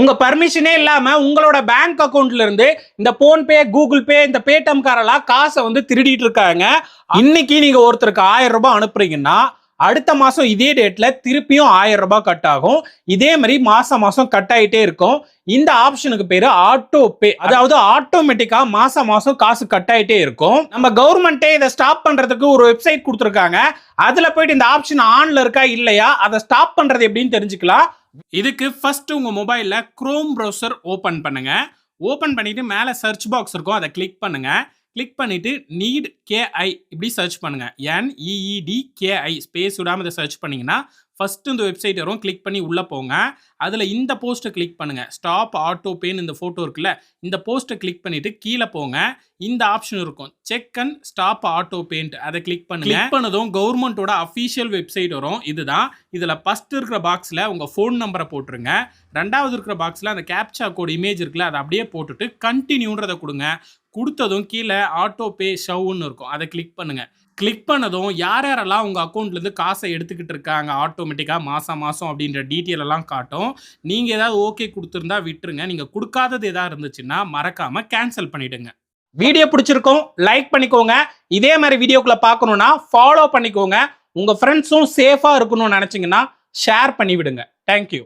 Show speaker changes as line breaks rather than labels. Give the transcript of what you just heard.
உங்க பர்மிஷனே இல்லாம உங்களோட பேங்க் அக்கவுண்ட்ல இருந்து இந்த போன்பே கூகுள் பே இந்த பேடிஎம் காரெல்லாம் காசை வந்து திருடிட்டு இருக்காங்க. இன்னைக்கு நீங்க ஒருத்தருக்கு ஆயிரம் ரூபாய் அனுப்புறீங்கன்னா அடுத்த மாசம் இதே டேட்ல திருப்பியும் ஆயிரம் ரூபாய் கட் ஆகும். இதே மாதிரி மாசம் மாசம் கட் ஆயிட்டே இருக்கும். இந்த ஆப்ஷனுக்கு பேர் ஆட்டோ பே அதாவது ஆட்டோமேட்டிக்காக மாதம் மாதம் காசு கட் ஆயிட்டே இருக்கும். நம்ம கவர்மெண்ட்டே இதை ஸ்டாப் பண்றதுக்கு ஒரு வெப்சைட் கொடுத்துருக்காங்க. அதுல போயிட்டு இந்த ஆப்ஷன் ஆன்ல இருக்கா இல்லையா அதை ஸ்டாப் பண்றது எப்படின்னு தெரிஞ்சுக்கலாம். இதுக்கு ஃபர்ஸ்ட் உங்க மொபைல்ல குரோம் ப்ரௌசர் ஓபன் பண்ணுங்க. ஓபன் பண்ணிட்டு மேலே சர்ச் பாக்ஸ் இருக்கும். அதை கிளிக் பண்ணுங்க. கிளிக் பண்ணிட்டு நீட் கேஐ இப்படி சர்ச் பண்ணுங்க. என்இஇடி கேஐ ஸ்பேஸ் விடாமல் இதை சர்ச் பண்ணிங்கன்னா ஃபஸ்ட்டு இந்த வெப்சைட் வரும் கிளிக் பண்ணி உள்ளே போங்க. அதில் இந்த போஸ்ட்டை கிளிக் பண்ணுங்கள் ஸ்டாப் ஆட்டோ பேன்னு இந்த ஃபோட்டோ இருக்குல்ல இந்த போஸ்ட்டை கிளிக் பண்ணிவிட்டு கீழே போங்க. இந்த ஆப்ஷன் இருக்கும். Check and stop auto band அதை கிளிக் பண்ணுங்க. கிளிக் பண்ணதும் கவர்மெண்ட்டோட அஃபீஷியல் வெப்சைட் வரும். இதுதான். இதில் ஃபஸ்ட்டு இருக்கிற பாக்ஸில் உங்கள் ஃபோன் நம்பரை போட்டுருங்க. ரெண்டாவது இருக்கிற பாக்ஸில் அந்த கேப்சா கோட் இமேஜ் இருக்குல்ல அதை அப்படியே போட்டுட்டு கண்டினியூன்றதை கொடுங்க. கொடுத்ததும் கீழே ஆட்டோ பே ஷவுன்னு இருக்கும். அதை கிளிக் பண்ணுங்க. கிளிக் பண்ணதும் யார் யாரெல்லாம் உங்கள் அக்கௌண்ட்லேருந்து காசை எடுத்துக்கிட்டு இருக்காங்க ஆட்டோமேட்டிக்காக மாதம் மாதம் அப்படின்ற டீட்டெயில் எல்லாம் காட்டும். நீங்கள் ஏதாவது ஓகே கொடுத்துருந்தா விட்டுருங்க. நீங்கள் கொடுக்காதது எதாவது இருந்துச்சுன்னா மறக்காமல் கேன்சல் பண்ணிவிடுங்க வீடியோ பிடிச்சிருக்கோம் லைக் பண்ணிக்கோங்க. இதே மாதிரி வீடியோக்குள்ள பார்க்கணுன்னா ஃபாலோ பண்ணிக்கோங்க. உங்கள் ஃப்ரெண்ட்ஸும் சேஃபாக இருக்கணும்னு நினச்சிங்கன்னா ஷேர் பண்ணிவிடுங்க. தேங்க்யூ